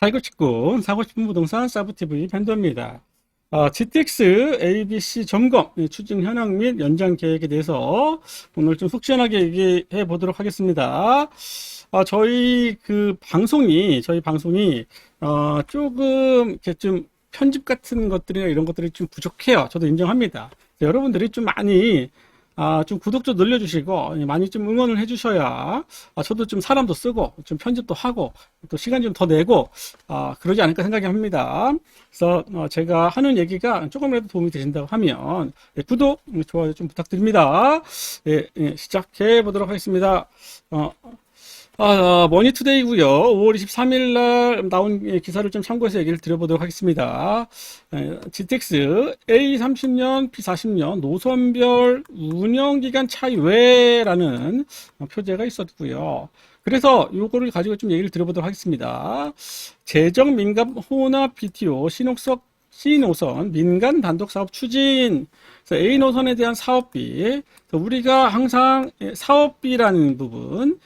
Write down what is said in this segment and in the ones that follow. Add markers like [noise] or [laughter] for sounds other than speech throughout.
사고 싶고 사고 싶은 부동산 사부TV 팬더입니다. 어, GTX ABC 점검 예, 추진 현황 및 연장 계획에 대해서 오늘 좀 속 시원하게 얘기해 보도록 하겠습니다. 어, 저희 그 방송이 저희 방송이 어, 조금 이렇게 좀 편집 같은 것들이나 이런 것들이 좀 부족해요. 저도 인정합니다. 여러분들이 좀 많이 아, 좀 구독 좀 늘려주시고, 예, 많이 좀 응원을 해주셔야, 아, 저도 좀 사람도 쓰고, 좀 편집도 하고, 또 시간 좀 더 내고, 아, 그러지 않을까 생각이 합니다. 그래서, 어, 제가 하는 얘기가 조금이라도 도움이 되신다고 하면, 예, 구독, 음, 좋아요 좀 부탁드립니다. 예, 예, 시작해 보도록 하겠습니다. 어, 아, 어, 머니투데이고요. 5월 23일 날 나온 예, 기사를 좀 참고해서 얘기를 드려보도록 하겠습니다. 에, GTX A30년, P40년 노선별 운영기간 차이 외라는 표제가 있었고요. 그래서 요거를 가지고 좀 얘기를 드려보도록 하겠습니다. 재정 민감 호납 BTO 신옥석 C노선 민간 단독 사업 추진 그래서 A 노선에 대한 사업비 우리가 항상 예, 사업비라는 부분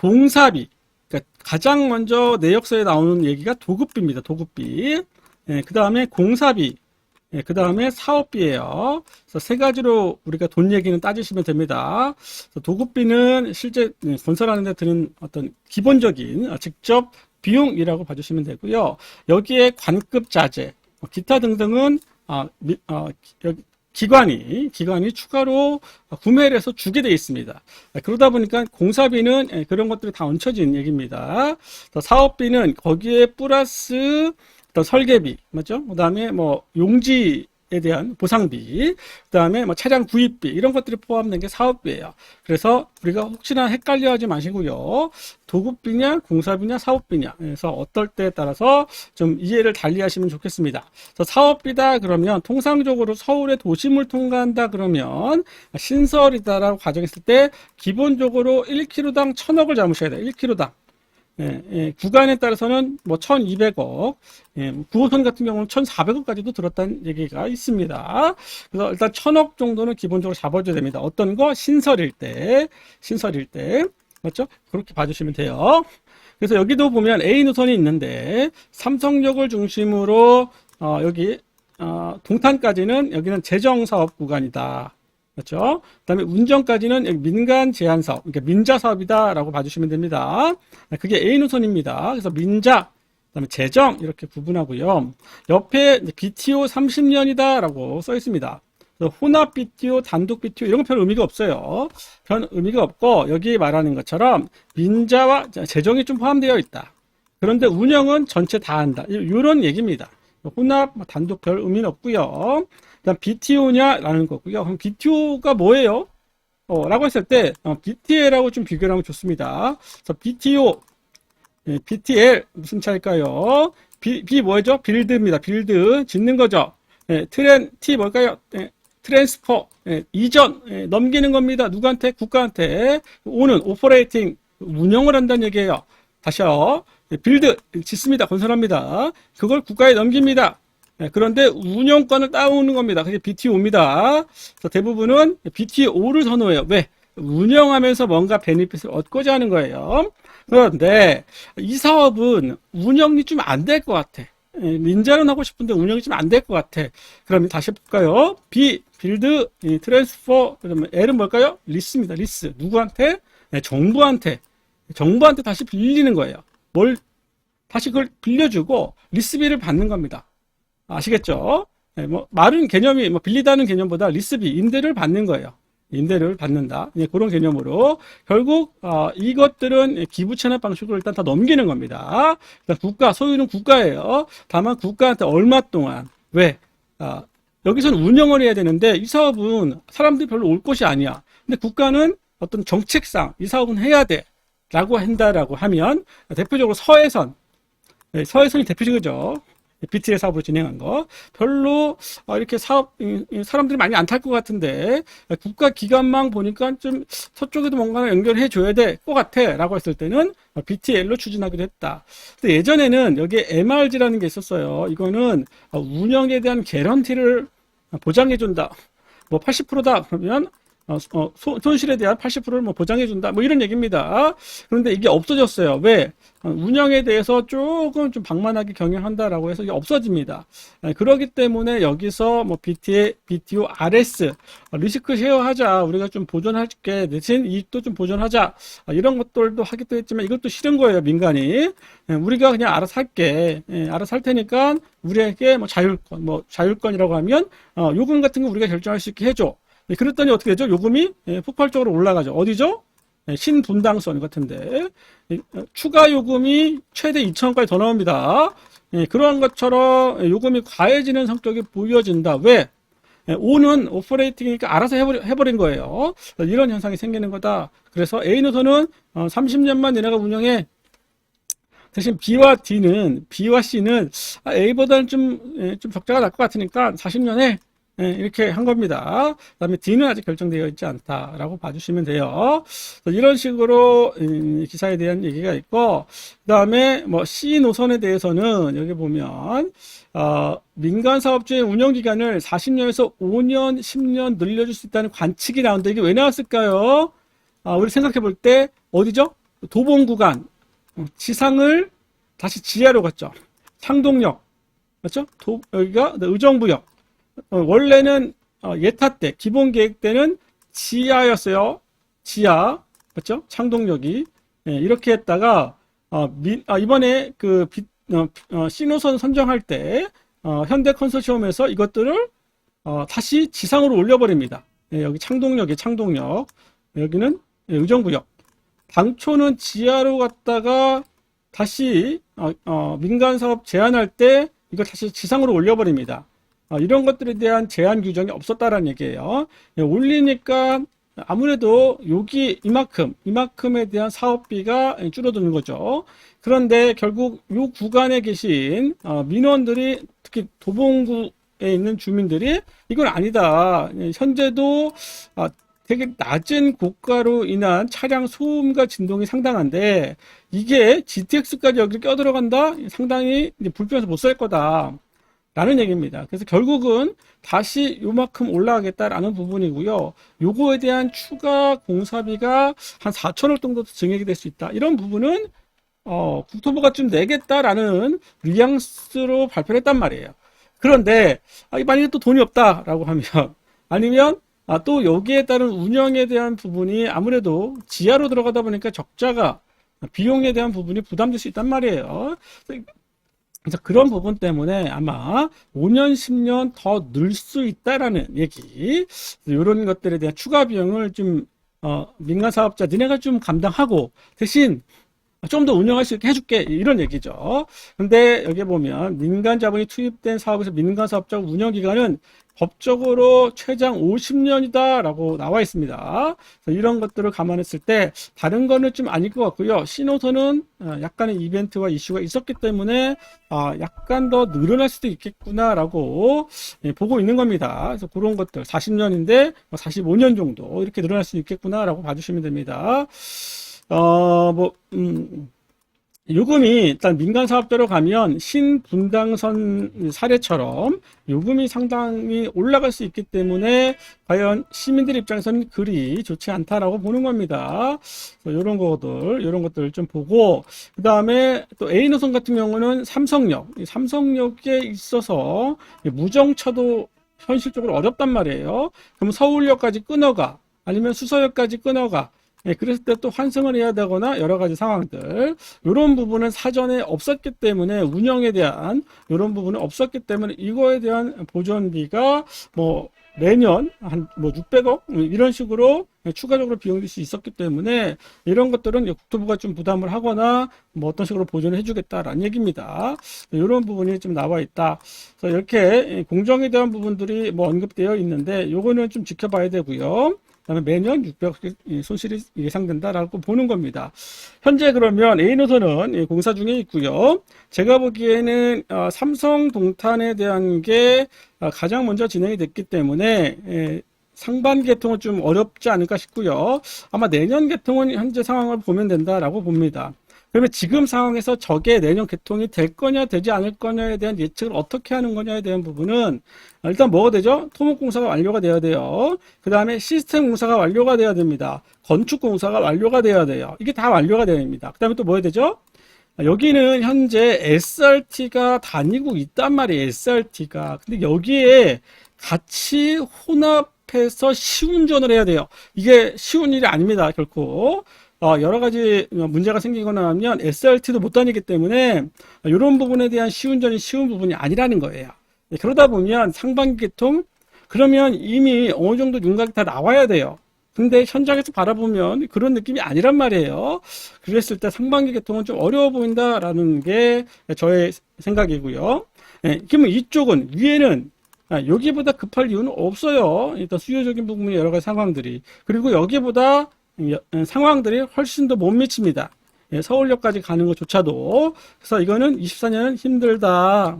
공사비. 그러니까 가장 먼저 내역서에 나오는 얘기가 도급비입니다. 도급비. 예, 그 다음에 공사비. 예, 그 다음에 사업비예요. 그래서 세 가지로 우리가 돈 얘기는 따지시면 됩니다. 도급비는 실제 예, 건설하는 데 드는 어떤 기본적인 어, 직접 비용이라고 봐주시면 되고요. 여기에 관급 자재, 뭐 기타 등등은 아, 미, 어, 여기 기관이 기관이 추가로 구매를 해서 주게 되어 있습니다. 그러다 보니까 공사비는 예, 그런 것들이 다 얹혀진 얘기입니다. 사업비는 거기에 플러스 어떤 설계비 맞죠? 그다음에 뭐 용지 에 대한 보상비, 그 다음에 뭐 차량 구입비, 이런 것들이 포함된 게 사업비예요. 그래서 우리가 혹시나 헷갈려 하지 마시고요. 도급비냐, 공사비냐, 사업비냐. 그래서 어떨 때에 따라서 좀 이해를 달리 하시면 좋겠습니다. 그래서 사업비다 그러면 통상적으로 서울의 도심을 통과한다 그러면 신설이다라고 가정했을 때 기본적으로 1km당 1000억을 잡으셔야 돼요. 1km당. 예, 예, 구간에 따라서는 뭐 1200억, 예, 9호선 같은 경우는 1400억까지도 들었다는 얘기가 있습니다. 그래서 일단 1000억 정도는 기본적으로 잡아줘야 됩니다. 어떤 거? 신설일 때, 신설일 때. 맞죠? 그렇게 봐주시면 돼요. 그래서 여기도 보면 A 노선이 있는데, 삼성역을 중심으로, 어, 여기, 어, 동탄까지는 여기는 재정사업 구간이다. 그렇죠? 그다음에 운전까지는 민간 제한 사업, 그러니까 민자 사업이다라고 봐주시면 됩니다. 그게 A 노선입니다. 그래서 민자, 그다음에 재정 이렇게 구분하고요. 옆에 BTO 30년이다라고 써 있습니다. 혼합 BTO, 단독 BTO 이런 거별 의미가 없어요. 별 의미가 없고 여기 말하는 것처럼 민자와 재정이 좀 포함되어 있다. 그런데 운영은 전체 다 한다. 이런 얘기입니다. 혼합, 단독 별 의미는 없고요. 그다음 BTO냐라는 거고요. 그럼 BTO가 뭐예요? 어, 라고 했을 때 어, BTL하고 좀 비교를 하면 좋습니다. 그래서 BTO, 예, BTL 무슨 차일까요? B, B 뭐죠? 빌드입니다. 빌드 짓는 거죠. 예, 트렌 T 뭘까요? 예, 트랜스퍼 예, 이전 예, 넘기는 겁니다. 누구한테? 국가한테 오는 오퍼레이팅 운영을 한다는 얘기예요. 다시요. 예, 빌드 짓습니다. 건설합니다. 그걸 국가에 넘깁니다. 네, 그런데 운영권을 따오는 겁니다. 그게 BTO입니다. 대부분은 BTO를 선호해요. 왜? 운영하면서 뭔가 베니핏을 얻고자 하는 거예요. 그런데 이 사업은 운영이 좀 안 될 것 같아. 예, 민자는 하고 싶은데 운영이 좀 안 될 것 같아. 그러면 다시 볼까요? B, 빌드, 트랜스퍼, 그러면 L은 뭘까요? 리스입니다. 리스. 누구한테? 네, 정부한테. 정부한테 다시 빌리는 거예요. 뭘 다시 그걸 빌려주고 리스비를 받는 겁니다. 아시겠죠? 네, 뭐 말은 개념이 뭐 빌리다는 개념보다 리스비 임대를 받는 거예요. 임대를 받는다. 네, 그런 개념으로 결국 어, 이것들은 기부 체납 방식으로 일단 다 넘기는 겁니다. 국가 소유는 국가예요. 다만 국가한테 얼마 동안 왜 어, 여기서는 운영을 해야 되는데 이 사업은 사람들이 별로 올 곳이 아니야. 근데 국가는 어떤 정책상 이 사업은 해야 돼라고 한다라고 하면 대표적으로 서해선 네, 서해선이 대표적이죠. BTL 사업으로 진행한 거 별로 어, 이렇게 사업 사람들이 많이 안 탈 것 같은데 국가 기관망 보니까 좀 서쪽에도 뭔가 연결해 줘야 될 것 같아라고 했을 때는 BTL로 추진하기도 했다. 근데 예전에는 여기에 MRG라는 게 있었어요. 이거는 운영에 대한 개런티를 보장해 준다. 뭐 80%다 그러면 어, 어, 소- 손실에 대한 80%를 뭐 보장해준다. 뭐 이런 얘기입니다. 그런데 이게 없어졌어요. 왜? 어, 운영에 대해서 조금 좀 방만하게 경영한다라고 해서 이게 없어집니다. 예, 그렇기 때문에 여기서 뭐 BTA, BTO, RS 어, 리스크 쉐어 하자. 우리가 좀 보존할게. 대신 이익도 좀 보존하자. 아, 이런 것들도 하기도 했지만 이것도 싫은 거예요. 민간이. 예, 우리가 그냥 알아서 할게. 예, 알아서 할 테니까 우리에게 뭐 자율권, 뭐 자율권이라고 하면 어, 요금 같은 거 우리가 결정할 수 있게 해줘. 예, 그랬더니 어떻게 되죠? 요금이 예, 폭발적으로 올라가죠. 어디죠? 예, 신분당선 같은데 예, 어, 추가 요금이 최대 2천원까지 더 나옵니다. 예, 그러한 것처럼 요금이 과해지는 성격이 보여진다. 왜? 예, O는 오퍼레이팅이니까 알아서 해버린 거예요. 이런 현상이 생기는 거다. 그래서 A노선은 30년만 얘네가 운영해 대신 B와 D는 B와 C는 아, A보다는 좀, 예, 좀 적자가 날 것 같으니까 40년에 예, 이렇게 한 겁니다. 그 다음에 D는 아직 결정되어 있지 않다라고 봐주시면 돼요. 이런 식으로 음, 기사에 대한 얘기가 있고, 그 다음에 뭐 C 노선에 대해서는 여기 보면 어, 민간 사업주의 운영 기간을 40년에서 5년, 10년 늘려줄 수 있다는 관측이 나오는데 이게 왜 나왔을까요? 아, 우리 생각해 볼 때 어디죠? 도봉 구간 어, 지상을 다시 지하로 갔죠. 창동역 맞죠? 도, 여기가 의정부역 어, 원래는 어, 예타 때 기본 계획 때는 지하였어요. 지하 맞죠? 창동역이 예, 이렇게 했다가 어, 미- 아, 이번에 그 비, 어, 어, 신호선 선정할 때 어, 현대 컨소시엄에서 이것들을 어, 다시 지상으로 올려버립니다. 예, 여기 창동역이 창동역 여기는 예, 의정부역 당초는 지하로 갔다가 다시 어, 어, 민간 사업 제한할 때 이걸 다시 지상으로 올려버립니다. 어, 이런 것들에 대한 제한 규정이 없었다라는 얘기예요. 예, 올리니까 아무래도 여기 이만큼 이만큼에 대한 사업비가 줄어드는 거죠. 그런데 결국 이 구간에 계신 어, 민원들이 특히 도봉구에 있는 주민들이 이건 아니다. 예, 현재도 아, 되게 낮은 고가로 인한 차량 소음과 진동이 상당한데 이게 GTX까지 여기 껴들어간다? 상당히 불편해서 못 살 거다. 라는 얘기입니다. 그래서 결국은 다시 요만큼 올라가겠다라는 부분이고요. 요거에 대한 추가 공사비가 한 4천억 정도 증액이 될 수 있다. 이런 부분은 어, 국토부가 좀 내겠다라는 뉘앙스로 발표를 했단 말이에요. 그런데 아, 만약에 또 돈이 없다라고 하면 [laughs] 아니면 아, 또 여기에 따른 운영에 대한 부분이 아무래도 지하로 들어가다 보니까 적자가 비용에 대한 부분이 부담될 수 있단 말이에요. 그래서 그런 부분 때문에 아마 5년, 10년 더 늘 수 있다라는 얘기, 이런 것들에 대한 추가 비용을 좀, 어, 민간 사업자, 니네가 좀 감당하고, 대신 좀 더 운영할 수 있게 해줄게. 이런 얘기죠. 근데 여기 보면 민간 자본이 투입된 사업에서 민간 사업자 운영 기간은 법적으로 최장 50년이다라고 나와 있습니다. 이런 것들을 감안했을 때 다른 거는 좀 아닐 것 같고요. 신호선은 어, 약간의 이벤트와 이슈가 있었기 때문에 아, 약간 더 늘어날 수도 있겠구나라고 예, 보고 있는 겁니다. 그래서 그런 것들 40년인데 45년 정도 이렇게 늘어날 수 있겠구나라고 봐주시면 됩니다. 어, 뭐, 음, 요금이 일단 민간 사업자로 가면 신분당선 사례처럼 요금이 상당히 올라갈 수 있기 때문에 과연 시민들 입장에서는 그리 좋지 않다라고 보는 겁니다. 이런 것들, 이런 것들 좀 보고 그 다음에 또 A 노선 같은 경우는 삼성역, 이 삼성역에 있어서 무정차도 현실적으로 어렵단 말이에요. 그럼 서울역까지 끊어가 아니면 수서역까지 끊어가 예, 그랬을 때 또 환승을 해야 되거나 여러 가지 상황들 이런 부분은 사전에 없었기 때문에 운영에 대한 이런 부분은 없었기 때문에 이거에 대한 보존비가 뭐 매년 한 뭐 600억 이런 식으로 추가적으로 비용이 들수 있었기 때문에 이런 것들은 국토부가 좀 부담을 하거나 뭐 어떤 식으로 보존을 해주겠다라는 얘기입니다. 이런 부분이 좀 나와 있다. 그래서 이렇게 공정에 대한 부분들이 뭐 언급되어 있는데 요거는 좀 지켜봐야 되고요. 그다음에 매년 600억 손실이 예상된다라고 보는 겁니다. 현재 그러면 A 노선은 공사 중에 있고요. 제가 보기에는 어, 삼성 동탄에 대한 게 어, 가장 먼저 진행이 됐기 때문에 예, 상반 개통은 좀 어렵지 않을까 싶고요. 아마 내년 개통은 현재 상황을 보면 된다라고 봅니다. 그러면 지금 상황에서 저게 내년 개통이 될 거냐 되지 않을 거냐에 대한 예측을 어떻게 하는 거냐에 대한 부분은 일단 뭐가 되죠? 토목공사가 완료가 돼야 돼요. 그 다음에 시스템 공사가 완료가 돼야 됩니다. 건축 공사가 완료가 돼야 돼요. 이게 다 완료가 됩니다. 그 다음에 또 뭐 해야 되죠? 여기는 현재 SRT가 다니고 있단 말이에요. SRT가. 근데 여기에 같이 혼합해서 시운전을 해야 돼요. 이게 쉬운 일이 아닙니다. 결코. 어, 여러 가지 문제가 생기거나 하면 SRT도 못 다니기 때문에 이런 부분에 대한 시운전이 쉬운 부분이 아니라는 거예요. 네, 그러다 보면 상반기 개통 그러면 이미 어느 정도 윤곽이 다 나와야 돼요. 근데 현장에서 바라보면 그런 느낌이 아니란 말이에요. 그랬을 때 상반기 개통은 좀 어려워 보인다라는 게 저의 생각이고요. 네, 그러면 이쪽은 위에는 아, 여기보다 급할 이유는 없어요. 일단 수요적인 부분의 여러 가지 상황들이 그리고 여기보다 여- 상황들이 훨씬 더 못 미칩니다. 예, 서울역까지 가는 것조차도 그래서 이거는 24년은 힘들다.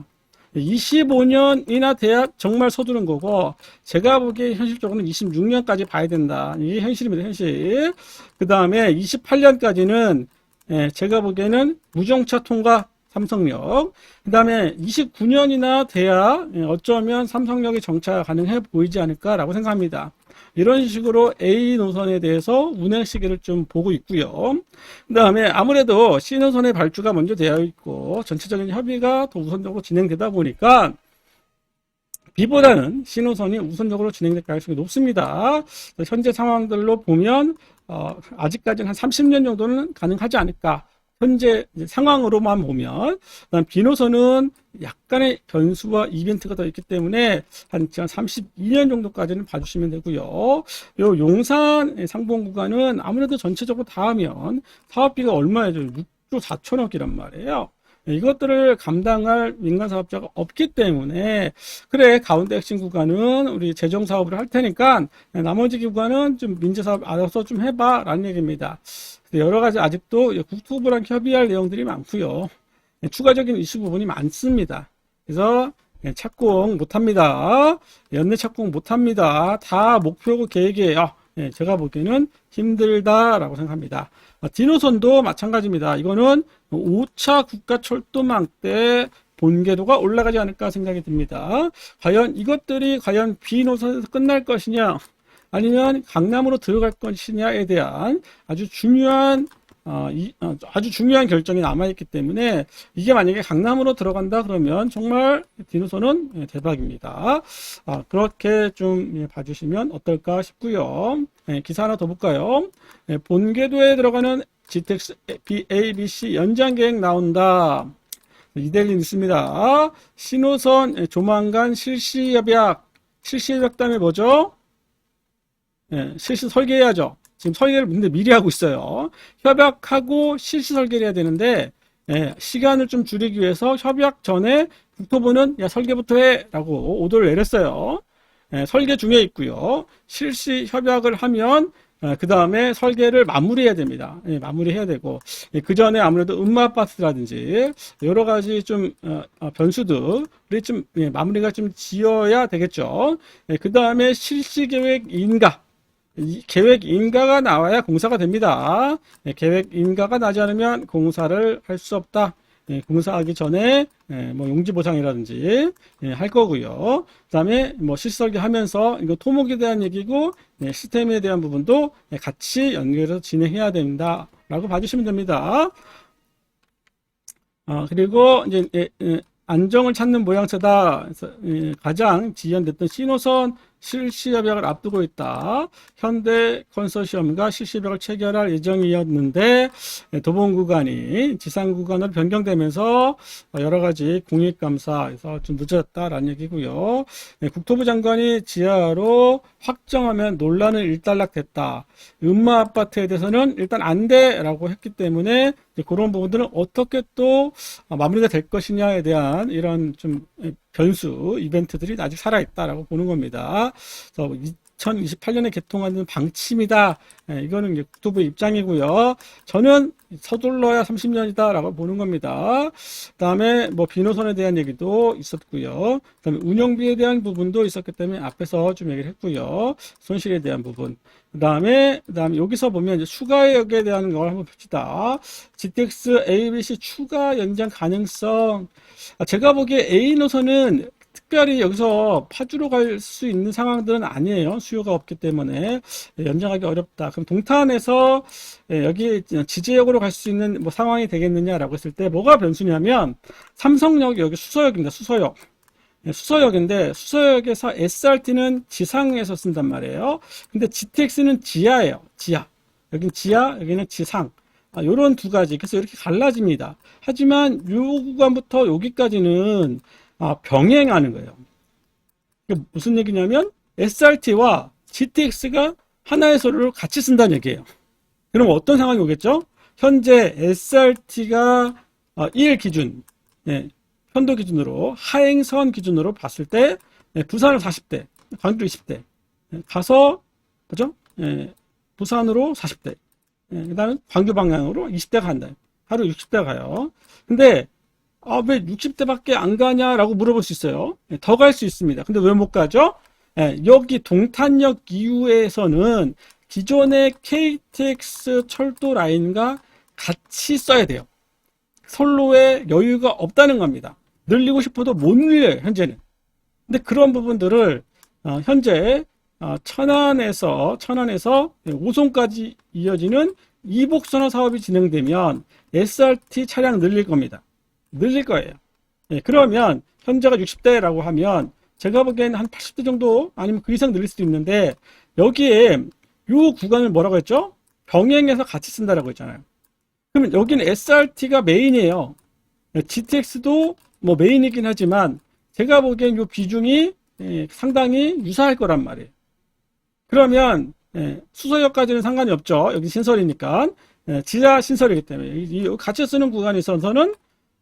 25년이나 돼야 정말 서두른 거고 제가 보기에 현실적으로는 26년까지 봐야 된다. 이게 현실입니다. 현실. 그 다음에 28년까지는 예, 제가 보기에는 무정차 통과 삼성역. 그 다음에 29년이나 돼야 예, 어쩌면 삼성역이 정차가 가능해 보이지 않을까라고 생각합니다. 이런 식으로 A 노선에 대해서 운행 시기를 좀 보고 있고요. 그 다음에 아무래도 C 노선의 발주가 먼저 되어 있고 전체적인 협의가 더 우선적으로 진행되다 보니까 B보다는 C 노선이 우선적으로 진행될 가능성이 높습니다. 현재 상황들로 보면 어, 아직까지는 한 30년 정도는 가능하지 않을까. 현재 상황으로만 보면 그다음 B 노선은 약간의 변수와 이벤트가 더 있기 때문에 한 32년 정도까지는 봐주시면 되고요. 요 용산 상봉 구간은 아무래도 전체적으로 다 하면 사업비가 얼마예요? 6조 4천억이란 말이에요. 이것들을 감당할 민간 사업자가 없기 때문에 그래 가운데 핵심 구간은 우리 재정 사업을 할 테니까 나머지 구간은 좀 민재 사업 알아서 좀 해봐 라는 얘기입니다. 여러 가지 아직도 국토부랑 협의할 내용들이 많고요. 추가적인 이슈 부분이 많습니다. 그래서 착공 못합니다. 연내 착공 못합니다. 다 목표고 계획이에요. 예, 제가 보기에는 힘들다라고 생각합니다. 아, 디노선도 마찬가지입니다. 이거는 5차 국가철도망 때 본궤도가 올라가지 않을까 생각이 듭니다. 과연 이것들이 과연 B노선에서 끝날 것이냐 아니면 강남으로 들어갈 것이냐에 대한 아주 중요한 어, 이, 어, 아주 중요한 결정이 남아있기 때문에 이게 만약에 강남으로 들어간다 그러면 정말 디노선은 예, 대박입니다. 아, 그렇게 좀 예, 봐주시면 어떨까 싶고요. 예, 기사 하나 더 볼까요? 예, 본궤도에 들어가는 GTX BABC 연장 계획 나온다. 이델리 있습니다. 신호선 예, 조만간 실시 협약. 실시 협약담이 뭐죠? 예, 실시 설계해야죠. 지금 설계를 근데 미리 하고 있어요. 협약하고 실시 설계를 해야 되는데 예, 시간을 좀 줄이기 위해서 협약 전에 국토부는 야 설계부터 해라고 오더를 내렸어요. 예, 설계 중에 있고요. 실시 협약을 하면 그 다음에 설계를 마무리해야 됩니다. 예, 마무리해야 되고 그 전에 아무래도 음마 아파트라든지 여러 가지 좀 어, 어, 변수들이 좀 예, 마무리가 좀 지어야 되겠죠. 그 다음에 실시 계획 인가 이 계획 인가가 나와야 공사가 됩니다. 예, 계획 인가가 나지 않으면 공사를 할 수 없다. 예, 공사하기 전에 예, 뭐 용지 보상이라든지 예, 할 거고요. 그다음에 뭐 실설계 하면서 이거 토목에 대한 얘기고 예, 시스템에 대한 부분도 예, 같이 연결해서 진행해야 된다라고 봐주시면 됩니다. 아, 그리고 이제 예, 예, 안정을 찾는 모양새다. 그래서 예, 가장 지연됐던 신호선 실시 협약을 앞두고 있다. 현대 컨소시엄과 실시 협약을 체결할 예정이었는데 예, 도봉 구간이 지상 구간으로 변경되면서 여러 가지 공익 감사에서 좀 늦어졌다라는 얘기고요. 예, 국토부 장관이 지하로 확정하면 논란은 일단락됐다. 음마 아파트에 대해서는 일단 안 돼라고 했기 때문에 그런 부분들은 어떻게 또 마무리가 될 것이냐에 대한 이런 좀 변수 이벤트들이 아직 살아있다라고 보는 겁니다. 2028년에 개통하는 방침이다. 예, 이거는 이제 국토부의 입장이고요. 저는 서둘러야 30년이다라고 보는 겁니다. 그다음에 뭐 비노선에 대한 얘기도 있었고요. 그다음에 운영비에 대한 부분도 있었기 때문에 앞에서 좀 얘기를 했고요. 손실에 대한 부분. 그다음에 그다음에 여기서 보면 이제 추가역에 대한 걸 한번 봅시다. GTX ABC 추가 연장 가능성. 아, 제가 보기에 A 노선은 특별히 여기서 파주로 갈 수 있는 상황들은 아니에요. 수요가 없기 때문에 연장하기 어렵다. 그럼 동탄에서 예, 여기 지제역으로 갈 수 있는 뭐 상황이 되겠느냐라고 했을 때 뭐가 변수냐면 삼성역 여기 수서역입니다. 수서역. 예, 수서역인데 수서역에서 SRT는 지상에서 쓴단 말이에요. 근데 GTX는 지하예요. 지하. 여긴 지하, 여기는 지상. 아, 요런 두 가지. 그래서 이렇게 갈라집니다. 하지만 요 구간부터 여기까지는 아, 병행하는 거예요. 무슨 얘기냐면 SRT와 GTX가 하나의 서류를 같이 쓴다는 얘기예요. 그럼 어떤 상황이 오겠죠? 현재 SRT가 1 기준, 예, 편도 기준으로 하행선 기준으로 봤을 때 예, 부산을 40대, 광주 20대 예, 가서 그죠? 예, 부산으로 40대, 예, 그다음에 광주 방향으로 20대 간다. 하루 60대 가요. 근데 아, 왜 60대밖에 안 가냐라고 물어볼 수 있어요. 예, 더갈 수 있습니다. 근데 왜 못 가죠? 예, 여기 동탄역 이후에서는 기존의 KTX 철도 라인과 같이 써야 돼요. 선로에 여유가 없다는 겁니다. 늘리고 싶어도 못 늘려요, 현재는. 근데 그런 부분들을 어, 현재 어, 천안에서 천안에서 오송까지 이어지는 이복선화 사업이 진행되면 SRT 차량 늘릴 겁니다. 늘릴 거예요. 예, 그러면 현재가 60대라고 하면 제가 보기에는 한 80대 정도 아니면 그 이상 늘릴 수도 있는데 여기에 요 구간을 뭐라고 했죠? 병행해서 같이 쓴다라고 했잖아요. 그러면 여기는 SRT가 메인이에요. GTX도 뭐 메인이긴 하지만 제가 보기엔 요 비중이 예, 상당히 유사할 거란 말이에요. 그러면 예, 수서역까지는 상관이 없죠. 여기 신설이니까 예, 지하 신설이기 때문에 같이 쓰는 구간에 있어서는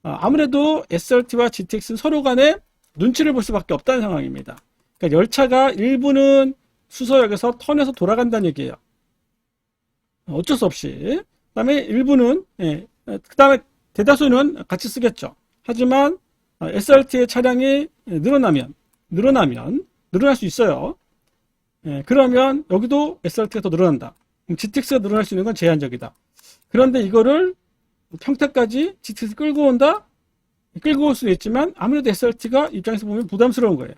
아, 아무래도 SRT와 GTX는 서로 간에 눈치를 볼 수밖에 없다는 상황입니다. 그러니까 열차가 일부는 수서역에서 턴에서 돌아간다는 얘기예요. 어쩔 수 없이. 그 다음에 일부는 예, 그 다음에 대다수는 같이 쓰겠죠. 하지만 SRT의 차량이 늘어나면 늘어나면 늘어날 수 있어요. 예, 그러면 여기도 SRT가 더 늘어난다. GTX가 늘어날 수 있는 건 제한적이다. 그런데 이거를 평택까지 GTX 끌고 온다? 끌고 올 수는 있지만 아무래도 SRT가 입장에서 보면 부담스러운 거예요.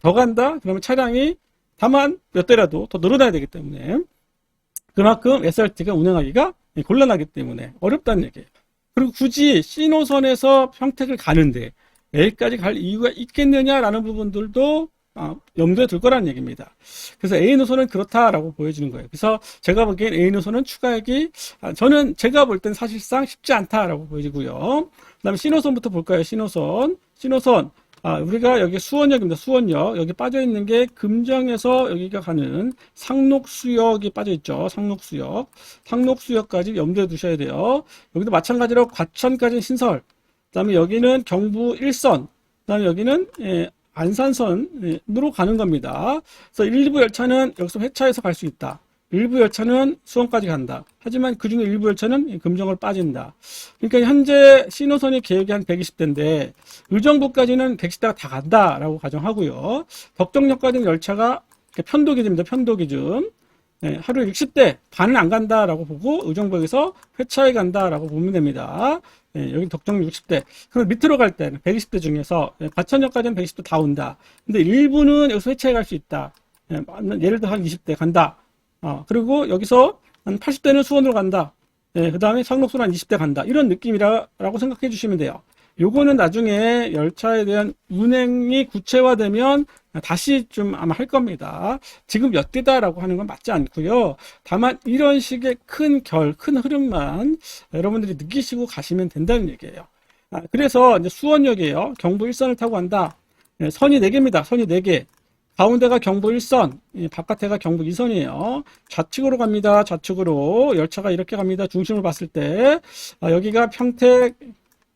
더 간다? 그러면 차량이 다만 몇 대라도 더 늘어나야 되기 때문에 그만큼 SRT가 운행하기가 곤란하기 때문에 어렵다는 얘기예요. 그리고 굳이 C노선에서 평택을 가는데 A까지 갈 이유가 있겠느냐라는 부분들도 아, 염두에 둘 거라는 얘기입니다. 그래서 A 노선은 그렇다라고 보여지는 거예요. 그래서 제가 보기엔 A 노선은 추가액이 아, 저는 제가 볼 땐 사실상 쉽지 않다라고 보여지고요. 그다음에 C 노선부터 볼까요? C 노선, C 노선. 아, 우리가 여기 수원역입니다. 수원역. 여기 빠져 있는 게 금정에서 여기가 가는 상록수역이 빠져 있죠. 상록수역. 상록수역까지 염두에 두셔야 돼요. 여기도 마찬가지로 과천까지 신설. 그다음에 여기는 경부 1선. 그다음에 여기는 예, 안산선으로 가는 겁니다. 그래서 일부 열차는 여기서 회차해서 갈 수 있다. 일부 열차는 수원까지 간다. 하지만 그 중에 일부 열차는 금정을 빠진다. 그러니까 현재 신호선이 계획이 한 120대인데 의정부까지는 110대가 다 간다라고 가정하고요. 덕정역까지는 열차가 편도 기준입니다. 편도 기준. 네, 하루 60대 반은 안 간다라고 보고 의정부에서 회차에 간다라고 보면 됩니다. 네, 여기 덕정 60대. 그럼 밑으로 갈 때는 120대 중에서 네, 과천역까지는 120대 다 온다. 근데 일부는 여기서 회차에 갈수 있다. 네, 예를 들어 한 20대 간다. 어, 그리고 여기서 한 80대는 수원으로 간다. 네, 그 다음에 상록수는 한 20대 간다. 이런 느낌이라고 생각해 주시면 돼요. 요거는 나중에 열차에 대한 운행이 구체화되면 다시 좀 아마 할 겁니다. 지금 몇 대다라고 하는 건 맞지 않고요. 다만 이런 식의 큰 결, 큰 흐름만 여러분들이 느끼시고 가시면 된다는 얘기예요. 아, 그래서 이제 수원역이에요. 경부 1선을 타고 간다. 네, 선이 4개입니다. 선이 4개. 가운데가 경부 1선, 바깥에가 경부 2선이에요. 좌측으로 갑니다. 좌측으로. 열차가 이렇게 갑니다. 중심을 봤을 때. 아, 여기가 평택,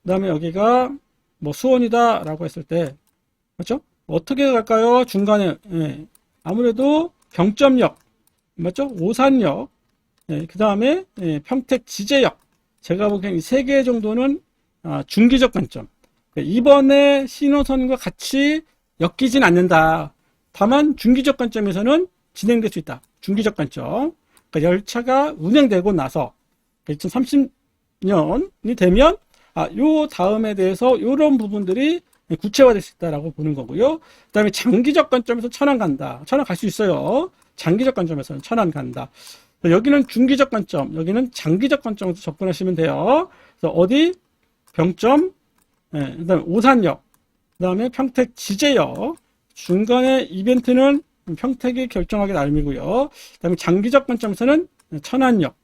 그 다음에 여기가 뭐 수원이다 라고 했을 때, 그렇죠? 어떻게 갈까요? 중간에, 예. 아무래도 병점역, 맞죠? 오산역, 예, 그 다음에 예, 평택 지제역. 제가 보기엔 이 세 개 정도는 아, 중기적 관점. 예, 이번에 신호선과 같이 엮이진 않는다. 다만 중기적 관점에서는 진행될 수 있다. 중기적 관점. 그러니까 열차가 운행되고 나서 2030년이 되면 아, 요 다음에 대해서 이런 부분들이 구체화될 수 있다라고 보는 거고요. 그다음에 장기적 관점에서 천안 간다. 천안 갈 수 있어요. 장기적 관점에서는 천안 간다. 여기는 중기적 관점, 여기는 장기적 관점에서 접근하시면 돼요. 그래서 어디 병점, 예, 그다음에 오산역, 그다음에 평택 지제역, 중간에 이벤트는 평택이 결정하기 나름이고요. 그다음에 장기적 관점에서는 천안역.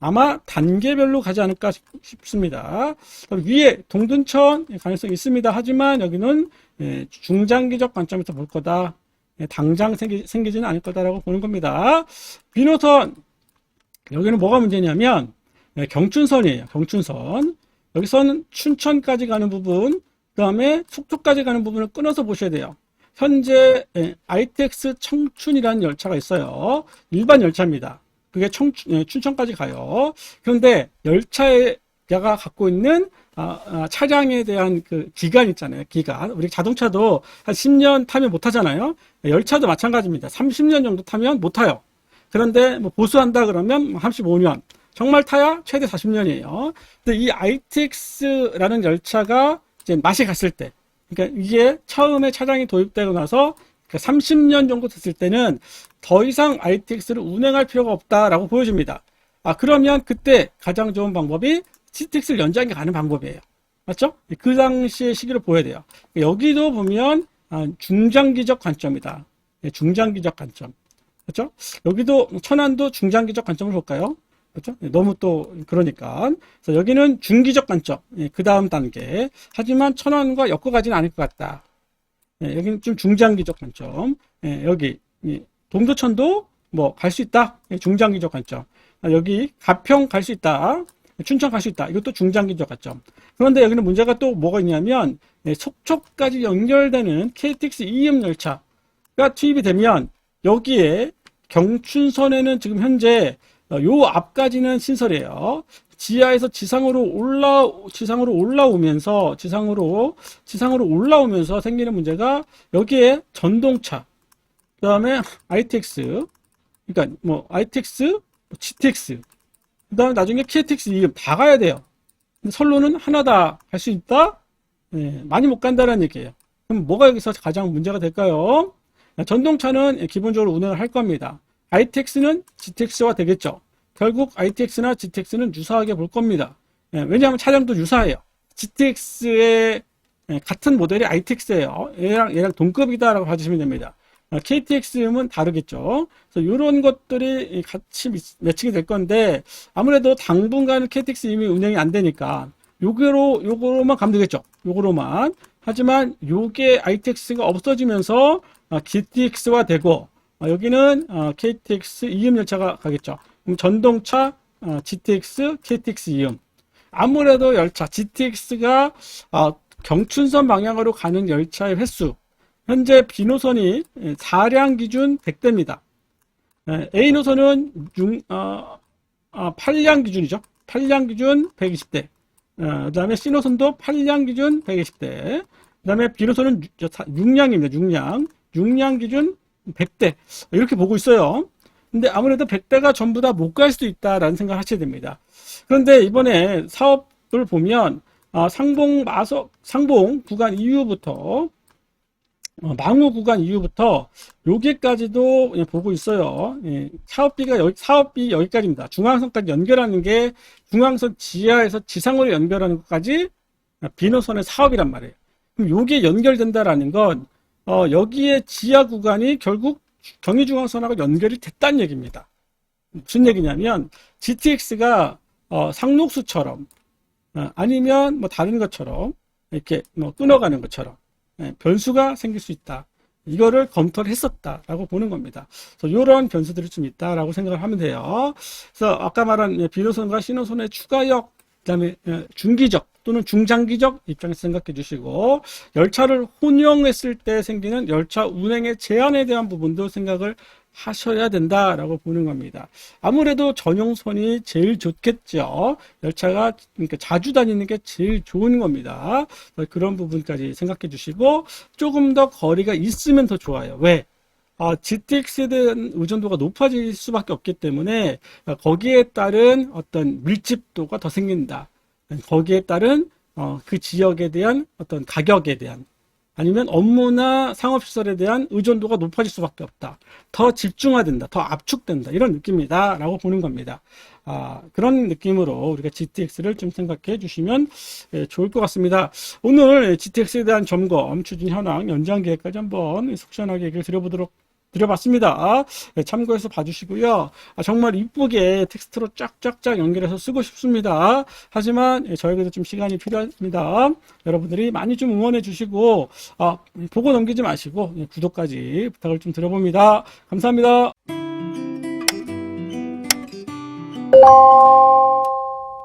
아마 단계별로 가지 않을까 싶- 싶습니다. 위에 동둔천 가능성이 있습니다. 하지만 여기는 예, 중장기적 관점에서 볼 거다. 예, 당장 생기, 생기지는 않을 거다라고 보는 겁니다. 비노선 여기는 뭐가 문제냐면 예, 경춘선이에요. 경춘선. 여기서는 춘천까지 가는 부분, 그 다음에 속초까지 가는 부분을 끊어서 보셔야 돼요. 현재 예, ITX 청춘이라는 열차가 있어요. 일반 열차입니다. 그게 청춘, 예, 춘천까지 가요. 그런데 열차가 갖고 있는 아, 아, 차량에 대한 그 기간 있잖아요. 기간. 우리 자동차도 한 10년 타면 못 타잖아요. 열차도 마찬가지입니다. 30년 정도 타면 못 타요. 그런데 뭐 보수한다 그러면 35년. 정말 타야 최대 40년이에요. 근데 이 ITX라는 열차가 이제 맛이 갔을 때, 그러니까 이게 처음에 차량이 도입되고 나서 30년 정도 됐을 때는 더 이상 ITX를 운행할 필요가 없다라고 보여집니다. 아, 그러면 그때 가장 좋은 방법이 CTX를 연장해 가는 방법이에요. 맞죠? 그 당시의 시기를 보여야 돼요. 여기도 보면 아, 중장기적 관점이다. 예, 중장기적 관점. 그렇죠? 여기도 천안도 중장기적 관점을 볼까요? 그렇죠? 예, 너무 또 그러니까. 그래서 여기는 중기적 관점. 그 다음 단계. 하지만 천안과 엮어가지는 않을 것 같다. 예, 여기는 좀 중장기적 관점. 예, 여기 예, 동두천도 뭐 갈 수 있다. 예, 중장기적 관점. 아, 여기 가평 갈 수 있다. 춘천 갈 수 있다. 이것도 중장기적 관점. 그런데 여기는 문제가 또 뭐가 있냐면 예, 속초까지 연결되는 KTX 2음 열차가 투입이 되면 여기에 경춘선에는 지금 현재 어, 요 앞까지는 신설이에요. 지하에서 지상으로 올라 지상으로 올라오면서 지상으로 지상으로 올라오면서 생기는 문제가 여기에 전동차 그 다음에 ITX 그러니까 뭐 ITX, GTX 그 다음에 나중에 KTX 이다 가야 돼요. 선로는 하나다 갈 수 있다. 예, 많이 못 간다는 얘기예요. 그럼 뭐가 여기서 가장 문제가 될까요? 전동차는 기본적으로 운행을 할 겁니다. ITX는 GTX와 되겠죠. 결국 ITX나 GTX는 유사하게 볼 겁니다. 예, 왜냐하면 차량도 유사해요. GTX의 예, 같은 모델이 ITX예요. 얘랑 얘랑 동급이다라고 봐주시면 됩니다. KTX는 다르겠죠. 그래서 이런 것들이 같이 미- 매칭이 될 건데 아무래도 당분간은 KTX 이미 운행이 안 되니까 요거로 요거로만 가면 되겠죠. 요거로만. 하지만 요게 ITX가 없어지면서 GTX화 되고 어, 여기는 어, KTX 이음 열차가 가겠죠. 그럼 전동차 어, GTX, KTX 이음. 아무래도 열차 GTX가 경춘선 방향으로 가는 열차의 횟수 현재 B 노선이 4량 기준 100대입니다. A 노선은 6, 어, 아, 8량 기준이죠. 8량 기준 120대. 그 다음에 C 노선도 8량 기준 120대. 그 다음에 B 노선은 6량입니다. 6량. 6량 기준 100대. 이렇게 보고 있어요. 근데 아무래도 100대가 전부 다 못 갈 수도 있다라는 생각을 하셔야 됩니다. 그런데 이번에 사업을 보면 아, 상봉 마석 상봉 구간 이후부터 어, 망우 구간 이후부터 여기까지도 예, 보고 있어요. 예, 사업비가 여기, 사업비 여기까지입니다. 중앙선까지 연결하는 게 중앙선 지하에서 지상으로 연결하는 것까지 비노선의 사업이란 말이에요. 그럼 요게 연결된다라는 건 어, 여기에 지하 구간이 결국 경의중앙선하고 연결이 됐다는 얘기입니다. 무슨 얘기냐면 GTX가 어, 상록수처럼 어, 아니면 뭐 다른 것처럼 이렇게 뭐 끊어가는 것처럼 예, 변수가 생길 수 있다. 이거를 검토를 했었다라고 보는 겁니다. 그래서 이런 변수들이 좀 있다라고 생각을 하면 돼요. 그래서 아까 말한 예, 비노선과 신호선의 추가역, 그다음에 예, 중기적 또는 중장기적 입장에서 생각해 주시고 열차를 혼용했을 때 생기는 열차 운행의 제한에 대한 부분도 생각을 하셔야 된다라고 보는 겁니다. 아무래도 전용선이 제일 좋겠죠. 열차가 그러니까 자주 다니는 게 제일 좋은 겁니다. 그런 부분까지 생각해 주시고 조금 더 거리가 있으면 더 좋아요. 왜? 아, GTX에 대한 의존도가 높아질 수밖에 없기 때문에 거기에 따른 어떤 밀집도가 더 생긴다. 거기에 따른 어, 그 지역에 대한 어떤 가격에 대한 아니면 업무나 상업시설에 대한 의존도가 높아질 수밖에 없다. 더 집중화된다. 더 압축된다. 이런 느낌이다. 라고 보는 겁니다. 아, 그런 느낌으로 우리가 GTX를 좀 생각해 주시면 예, 좋을 것 같습니다. 오늘 GTX에 대한 점검, 추진 현황, 연장 계획까지 한번 속 시원하게 얘기를 드려보도록 드려봤습니다. 네, 참고해서 봐주시고요. 아, 정말 이쁘게 텍스트로 쫙쫙쫙 연결해서 쓰고 싶습니다. 하지만 예, 저에게도 좀 시간이 필요합니다. 여러분들이 많이 좀 응원해 주시고 아, 보고 넘기지 마시고 예, 구독까지 부탁을 좀 드려봅니다. 감사합니다.